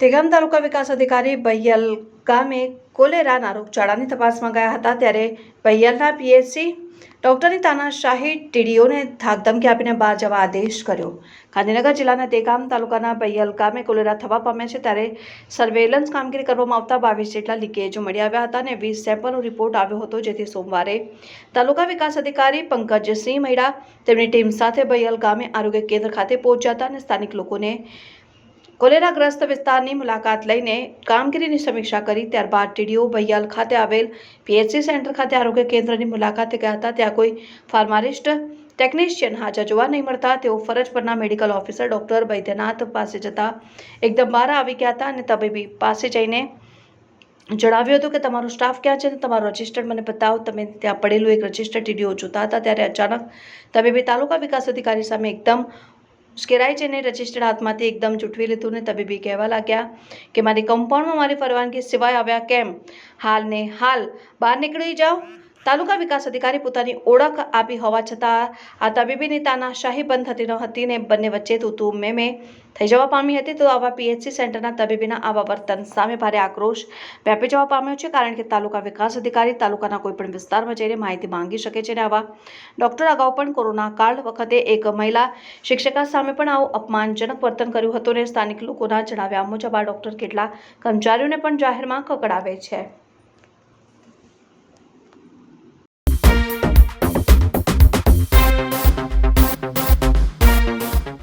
તેગામ તાલુકા વિકાસ અધિકારી બૈયલ ગામે કોલેરાના રોગચાળાની તપાસમાં ગયા હતા ત્યારે બૈયલના પીએચસી ડોક્ટરની તાનાશાહી ટીડીઓને ધાકધમકી આપીને બહાર જવા આદેશ કર્યો. ગાંધીનગર જિલ્લાના તેગામ તાલુકાના બૈયલ ગામે કોલેરા થવા પામ્યા છે ત્યારે સર્વેલન્સ કામગીરી કરવામાં આવતા બાવીસ જેટલા લીકેજો મળી આવ્યા હતા અને વીસ સેમ્પલનો રિપોર્ટ આવ્યો હતો. જેથી સોમવારે તાલુકા વિકાસ અધિકારી પંકજસિંહ મહિડા તેમની ટીમ સાથે બૈયલ ગામે આરોગ્ય કેન્દ્ર ખાતે પહોંચ્યા હતા અને સ્થાનિક લોકોને કોલેરાગ્રસ્ત વિસ્તારની મુલાકાત લઈને કામગીરીની સમીક્ષા કરી, ત્યારબાદ ટીડીઓ બૈયાલ ખાતે આવેલ પીએચસી સેન્ટર ખાતે આરોગ્ય કેન્દ્રની મુલાકાતે ગયા હતા. ત્યાં કોઈ ફાર્મારિસ્ટ, ટેકનિશિયન હાજર જોવા નહીં મળતા. તેઓ ફરજ પરના મેડિકલ ઓફિસર ડૉક્ટર વૈદ્યનાથ પાસે જતા એકદમ બહાર આવી ગયા હતા અને તબીબી પાસે જઈને જણાવ્યું હતું કે, તમારો સ્ટાફ ક્યાં છે? તમારો રજિસ્ટર મને બતાવો. તમે ત્યાં પડેલું એક રજિસ્ટર ટીડીઓ જોતા હતા. ત્યારે અચાનક તબીબી તાલુકા વિકાસ અધિકારી સામે એકદમ ઉશ્કેરાઈ જઈને રજિસ્ટર્ડ હાથમાંથી એકદમ ચૂંટવી લીધું ને તબીબી કહેવા લાગ્યા કે મારી કમ્પાઉન્ડમાં મારી પરવાનગી સિવાય આવ્યા કેમ? હાલ ને હાલ, બહાર નીકળી જાઓ. તાલુકા વિકાસ અધિકારી પોતાની ઓળખ આપી હોવા છતાં આ તબીબીની તાનાશાહી બંધ થતી ન હતી ને બંને વચ્ચે તું તું મેં મેં થઈ જવા પામી હતી તો આવા પીએચસી સેન્ટરના તબીબીના આવા વર્તન સામે ભારે આક્રોશ વ્યાપી જવા પામ્યો છે કારણ કે તાલુકા વિકાસ અધિકારી તાલુકાના કોઈપણ વિસ્તારમાં જઈને માહિતી માંગી શકે છે ને આવા ડોક્ટર અગાઉ પણ કોરોના કાળ વખતે એક મહિલા શિક્ષિકા સામે પણ આવું અપમાનજનક વર્તન કર્યું હતું અને સ્થાનિક લોકોના જણાવ્યા મુજબ આ ડોક્ટર કેટલા કર્મચારીઓને પણ જાહેરમાં કકડાવે છે.